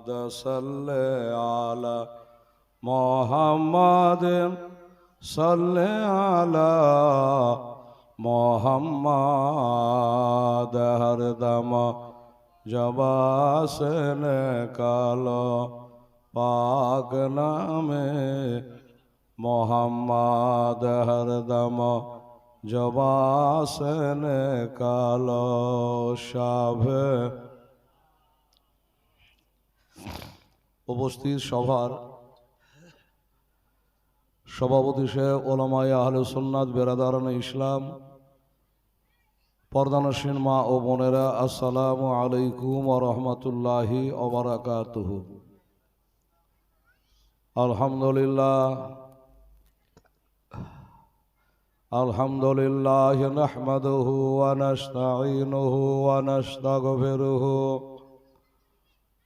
محمد صل على محمد صل على محمد هر دم জবাসন কালো পাক নামে মোহাম্মদ। হরদম জবাসন কালো সাভ উপস্থিত সভার সভাপতি শেখ ওলামাই আহলে সুন্নাত বেরাদারান ইসলাম পর্দানসীন মা ও বোনেরা আসসালামু আলাইকুম ও রহমতুল্লাহি ওবরাকাতুহু আলহামদুলিল্লাহ الحمد لله نحمده ونستعينه ونستغفره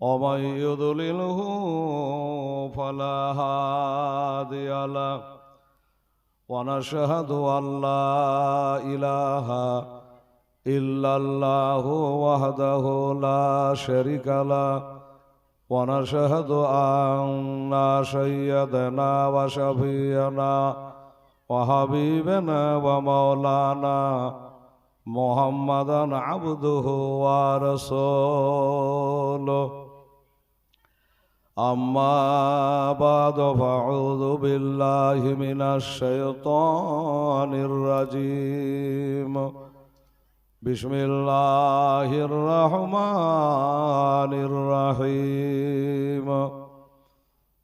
ومن يضلله فلا هادي له ونشهد ان لا اله الا الله وحده لا شريك له ونشهد ان سيدنا وشفينا وحبيبنا ومولانا محمدا عبده ورسوله أما بعد فأعوذ بالله من الشيطان الرجيم. بسم الله الرحمن الرحيم.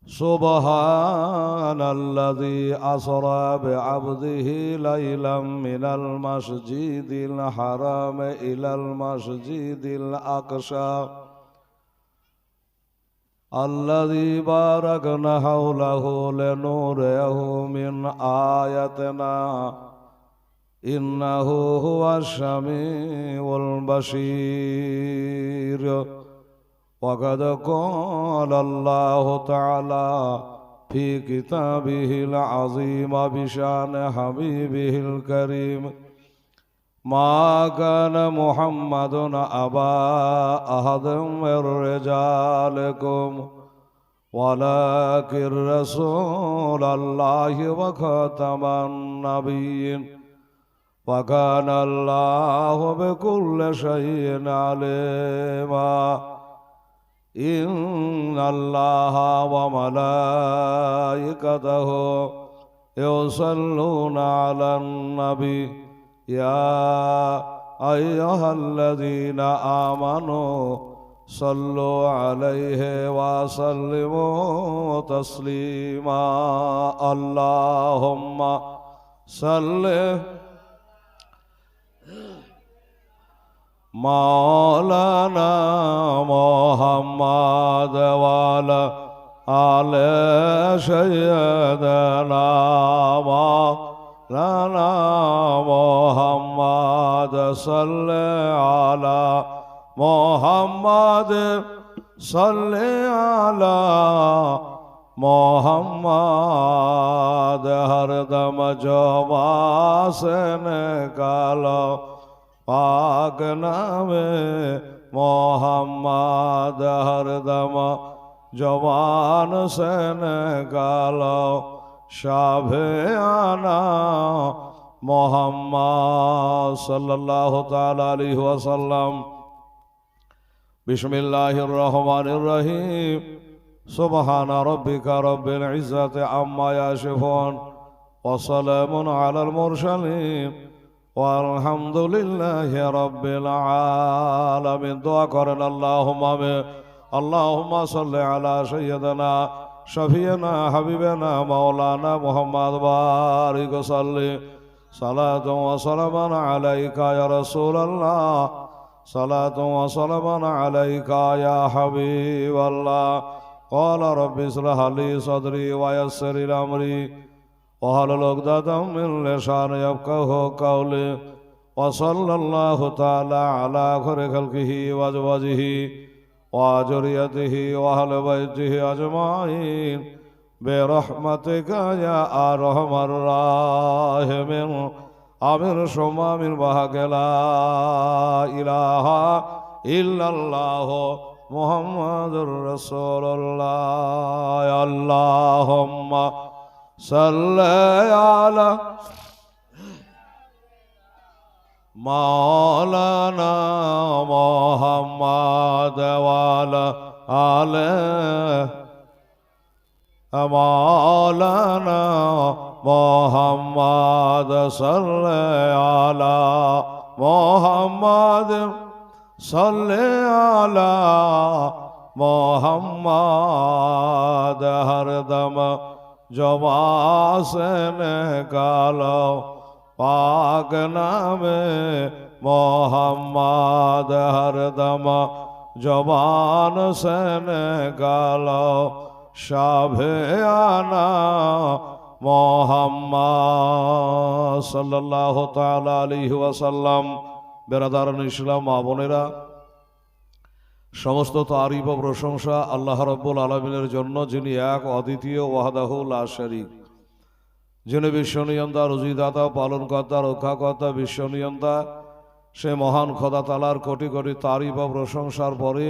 سبحان الذي أسرى بعبده ليلا من المسجد الحرام إلى المسجد الأقصى. الذي باركنا حوله لنوره من آياتنا إنه هو السميع البصير وقد قال الله تعالى في كتابه العظيم بشان حبيبه الكريم ما كان محمد أبا أحد من رجالكم ولكن رسول الله وخاتم النبيين وكان الله بكل شيء عليما إن الله وملائكته يصلون على النبي يا أيها الذين آمنوا صلوا عليه وسلموا تسليما. اللهم صل مولانا محمد وعلى آل سيدنا صل على محمد صل على محمد ہر دم جو باسن کالو پاک نام محمد ہر دم জবান সেন গাল সাভে আনা মোহাম্মদ সাল্লাহ তালি ওয়াসাল্লাম। বিসমিল্লাহ রহমান রহিম। সুবহান রব্বিকা রব্বিল ইজ্জাতে আম্মা ইয়াসিফুন। ওয়া সালামুন আলাল মুরসালিন। আলহামদুলিল্লাহ রব্বিল আলামিন। দোয়া করেন আল্লাহুম্মা আল্লাহুম্মা সাল্লি আলা সাইয়্যিদানা শফিয়ানা হাবিবানা মাওলানা মুহাম্মদ বারিক সাল্লি। صلاة وسلاما عليك يا رسول الله. صلاة وسلاما عليك يا حبيب الله. قال رب اشرح لي صدري ويسر لي أمري. وهل عقدة من لساني يفقه قولي. وصلى الله تعالى على خير خلقه وأزواجه وذريته وأهل بيته أجمعين. برحمتك يا أرحم الراحمين আমির সোমামির বাহাকেলা ইলাহা ইল্লাল্লাহ মুহাম্মাদুর রাসূলুল্লাহ আল্লাহুম্মা সাল্লি আলা মাওলানা মুহাম্মাদ ওয়ালা আলিহি मौलाना मोहम्मद सल आला मोहम्मद सल आला मोहम्मद हरदम जमासन कालो पाक नाम मोहम्मद हरदम जबान सन कालो সাভে আনা মোহাম্মদ সাল্লাহ ইসলাম, মা বোনেরা, সমস্ত তারিফ ও প্রশংসা আল্লাহ রব্বুল আলমিনের জন্য, যিনি এক, অদ্বিতীয় ওয়াহদাহুল আশারিক যিনি বিশ্বনিয়ন্তা, রুজিদাতা, পালনকর্তা, রক্ষাকর্তা, বিশ্বনিয়ন্তা, সে মহান খোদা তালার কোটি কোটি তারিফ ও প্রশংসার পরে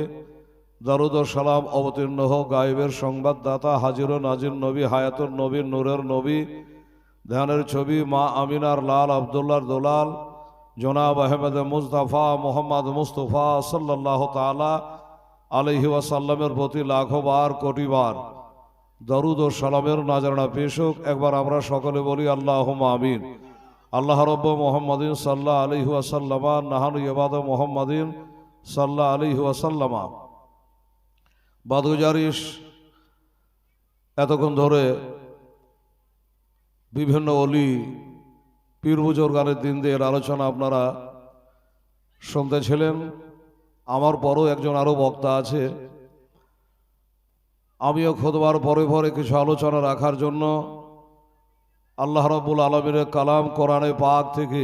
দরুদ সালাম অবতীর্ণ হোক, গায়েবের সংবাদদাতা, হাজির নাজির নবী হায়াতুর নবী, নূরের নবী, ধ্যানের ছবি, মা আমিনার লাল, আবদুল্লার দোলাল, জনাব আহমেদ মুস্তাফা, মোহাম্মদ মুস্তফা সাল্লাহ তালা আলহি ওয়াসাল্লামের প্রতি লাখো বার, কোটি বার দরুদ ও সালামের নাজারণা পেশ হোক একবার আমরা সকলে বলি আল্লাহ আমিন। আল্লাহ রব্ব মোহাম্মদিন সাল্লাহ আলহি ওয়াসাল্লামা, নাহানু ইবাদ মোহাম্মদিন সাল্লাহ আলহি ওয়াসাল্লামা। বাদগুজারিস এতক্ষণ ধরে বিভিন্ন অলি পীর বুজুর্গানের দিন দিয়ে আলোচনা আপনারা শুনতেছিলেন আমার পরও একজন আরও বক্তা আছে। আমিও খোদবার পরে পরে কিছু আলোচনা রাখার জন্য আল্লাহ রব্বুল আলমীর কালাম কোরআনে পাক থেকে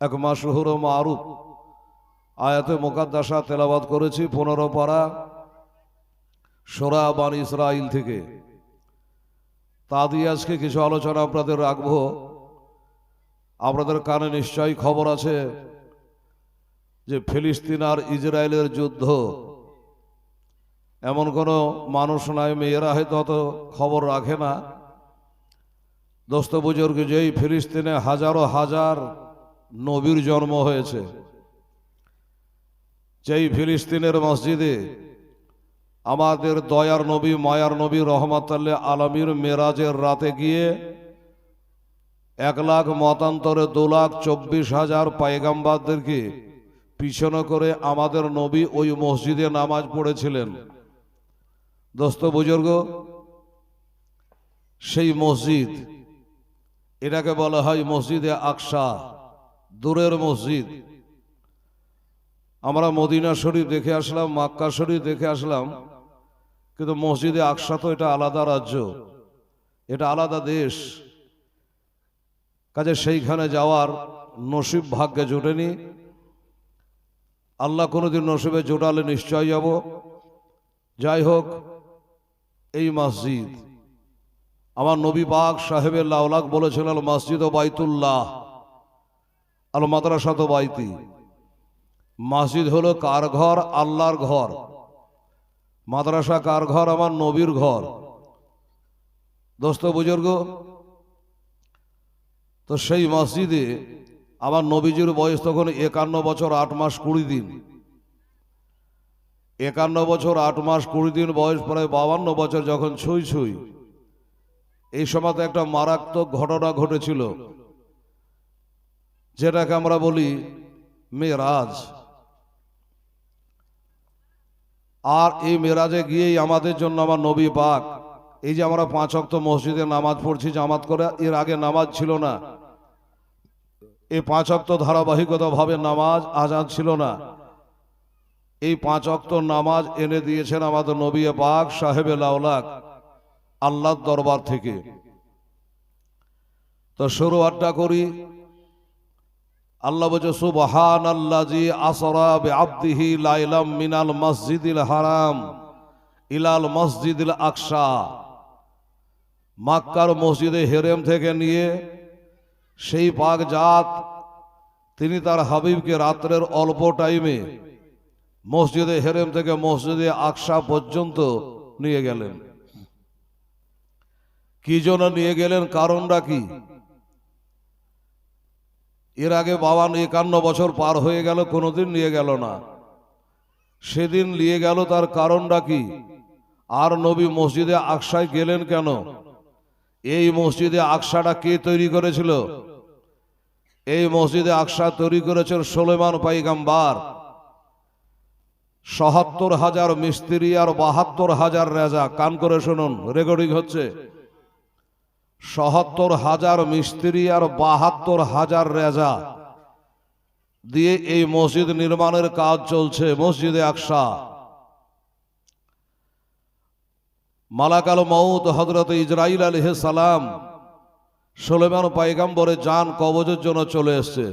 এক মাসহুর মারুফ আয়াতে মোকাদ্দাসা তেলাবাদ করেছি, পনেরো পারা। সোরা বান ইসরাইল থেকে। তা দিয়ে আজকে কিছু আলোচনা আপনাদের রাখব। আপনাদের কানে নিশ্চয়ই খবর আছে যে ফিলিস্তিন আর ইসরায়েলের যুদ্ধ। এমন কোনো মানুষ নাই, মেয়েরা হয়তো অত খবর রাখে না। দোস্ত বুজুর্গ, যেই ফিলিস্তিনে হাজারো হাজার নবীর জন্ম হয়েছে, যেই ফিলিস্তিনের মসজিদে আমাদের দয়ার নবী, মায়ার নবী রহমতাল্লাহ আলমীর মেরাজের রাতে গিয়ে এক লাখ মতান্তরে দু লাখ চব্বিশ হাজার পায়গাম্বাদদেরকে পিছনে করে আমাদের নবী ওই মসজিদে নামাজ পড়েছিলেন। দোস্ত বুজুর্গ, সেই মসজিদ, এটাকে বলা হয় মসজিদে আকসা, দূরের মসজিদ। আমরা মদিনা শরীফ দেখে আসলাম, মাক্কা শরীফ দেখে আসলাম। কিন্তু মসজিদে আকসা তো এটা আলাদা রাজ্য, এটা আলাদা দেশ। কাজে সেইখানে যাওয়ার নসিব ভাগ্যে জোটেনি। আল্লাহ কোনোদিন নসিবে জোটালে নিশ্চয় যাব। যাই হোক, এই মসজিদ, আমার নবী বাগ সাহেবের লাউলাক বলেছিলেন আল মসজিদ ও বাইতুল্লাহ, আল মাদ্রাসা তো বাইতি। মসজিদ হলো কার ঘর? আল্লাহর ঘর। মাদ্রাসা কার ঘর? আমার নবীর ঘর। দোস্ত বুজুর্গ, তো সেই মসজিদে আমার নবীজির বয়স তখন একান্ন বছর আট মাস কুড়ি দিন। একান্ন বছর আট মাস কুড়ি দিন বয়স প্রায় বাবান্ন বছর যখন ছুঁই ছুঁই। এই সময় একটা মারাত্মক ঘটনা ঘটেছিল, যেটাকে আমরা বলি মেরাজ। আর এই মেরাজে গিয়েই আমাদের জন্য আমার নবী পাক। এই যে আমরা পাঁচ অক্ত মসজিদে নামাজ পড়ছি, জামাত করে, এর আগে নামাজ ছিল না। এই পাঁচ অক্ত ধারাবাহিকতা ভাবে নামাজ আজাদ ছিল না। এই পাঁচ অক্ত নামাজ এনে দিয়েছেন আমাদের নবী পাক সাহেবে লাউলাক আল্লাহর দরবার থেকে। তো শুরুয়াতটা করি আল্লাহ বলছে সুবহান আল্লাজি আসরা আব্দিহি লাইলাম মিনাল মসজিদিল হারাম ইলাল মসজিদিল আকসা। মাক্কার মসজিদে হেরেম থেকে নিয়ে সেই পাক জাত, তিনি তার হাবিবকে রাত্রের অল্প টাইমে মসজিদে হেরেম থেকে মসজিদে আকসা পর্যন্ত নিয়ে গেলেন। কি জন্য নিয়ে গেলেন? কারণটা কি? এর আগে বাবা একান্ন বছর পার হয়ে গেল, কোনোদিন নিয়ে গেল না। সেদিন নিয়ে গেল তার কারণটা কি? আর নবী মসজিদে আকসায় গেলেন কেন? এই মসজিদে আকসাটা কে তৈরি করেছিল? এই মসজিদে আকসা তৈরি করেছেন সোলেমান পাইগাম্বার। সহাত্তর হাজার মিস্ত্রি আর বাহাত্তর হাজার রেজা। কান করে শুনুন, রেকর্ডিং হচ্ছে। সহাত্তর হাজার মিস্ত্রি আর বাহাত্তর হাজার রেজা দিয়ে এই মসজিদ নির্মাণের কাজ চলছে, মসজিদে আকসা। মালাকাল মৌত হজরত ইসরাইল আলহ সালাম সোলেমান পাইগাম্বরে যান কবজের জন্য চলে এসছে।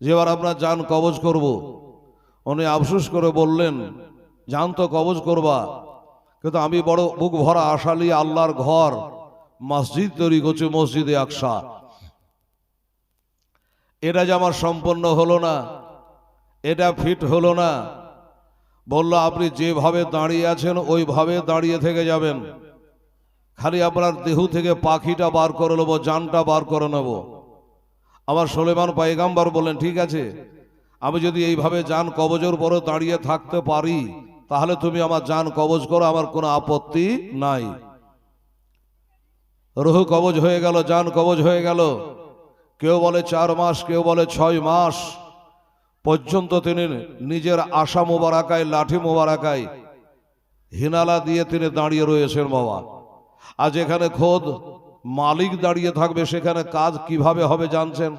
যেবার আপনার যান কবজ করব, উনি আফসুস করে বললেন, যান তো কবজ করবা, কিন্তু আমি বড় বুক ভরা আশালি আল্লাহর ঘর মসজিদ তৈরি করছে মসজিদে আকসা। এটা যে আমার সম্পন্ন হলো না, এটা ফিট হলো না। বলল, আপনি যেভাবে দাঁড়িয়ে আছেন, ওইভাবে দাঁড়িয়ে থেকে যাবেন। খালি আপনার দেহু থেকে পাখিটা বার করে নেব, জানটা বার করে নেব। আমার সোলেমান পাইগাম্বার বললেন, ঠিক আছে, আমি যদি এইভাবে যান কবজের পরে দাঁড়িয়ে থাকতে পারি, তাহলে তুমি আমার যান কবজ করো, আমার কোনো আপত্তি নাই। রুহু কবজ হয়ে গেল, যান কবজ হয়ে গেল। কেউ বলে চার মাস, কেউ বলে ছয় মাস। পর্যন্ত তিনি নিজের আশা মোবারাকায়, লাঠি মোবারাকায় হিনালা দিয়ে তিনি দাঁড়িয়ে রয়েছেন বাবা। আজ এখানে খোদ মালিক দাঁড়িয়ে থাকবে, সেখানে কাজ কীভাবে হবে জানছেন?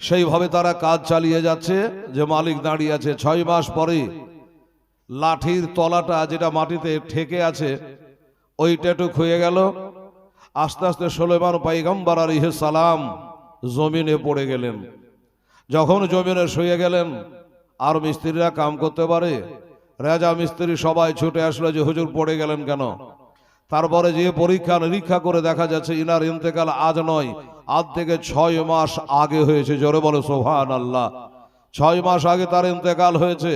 সেইভাবে তারা কাজ চালিয়ে যাচ্ছে যে মালিক দাঁড়িয়ে আছে। ছয় মাস পরে লাঠির তলাটা যেটা মাটিতে ঠেকে আছে ওইটা একটু খুয়ে গেল। আস্তে আস্তে সোলেমান পাইগম্বার আলিহ সালাম জমিনে পড়ে গেলেন। যখন জমিনে শুয়ে গেলেন, আর মিস্ত্রিরা কাম করতে পারে? রাজা মিস্ত্রি সবাই ছুটে আসলো যে, হুজুর, পড়ে গেলেন কেন? তারপরে যে পরীক্ষা নিরীক্ষা করে দেখা যাচ্ছে, ইনার ইন্তেকাল আজ নয়, আজ থেকে ছয় মাস আগে হয়েছে। জোরে বলে সোহান আল্লাহ ছয় মাস আগে তার ইন্তেকাল হয়েছে।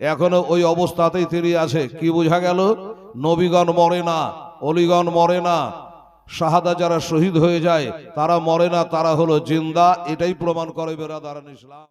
এখনও ওই অবস্থাতেই তিনি আছে। কি বোঝা গেল? নবীগণ মরে না, অলিগণ মরে না, শাহাদা যারা শহীদ হয়ে যায়, তারা মরে না, তারা হলো জিন্দা, এটাই প্রমাণ করে বেরাদারান ইসলাম।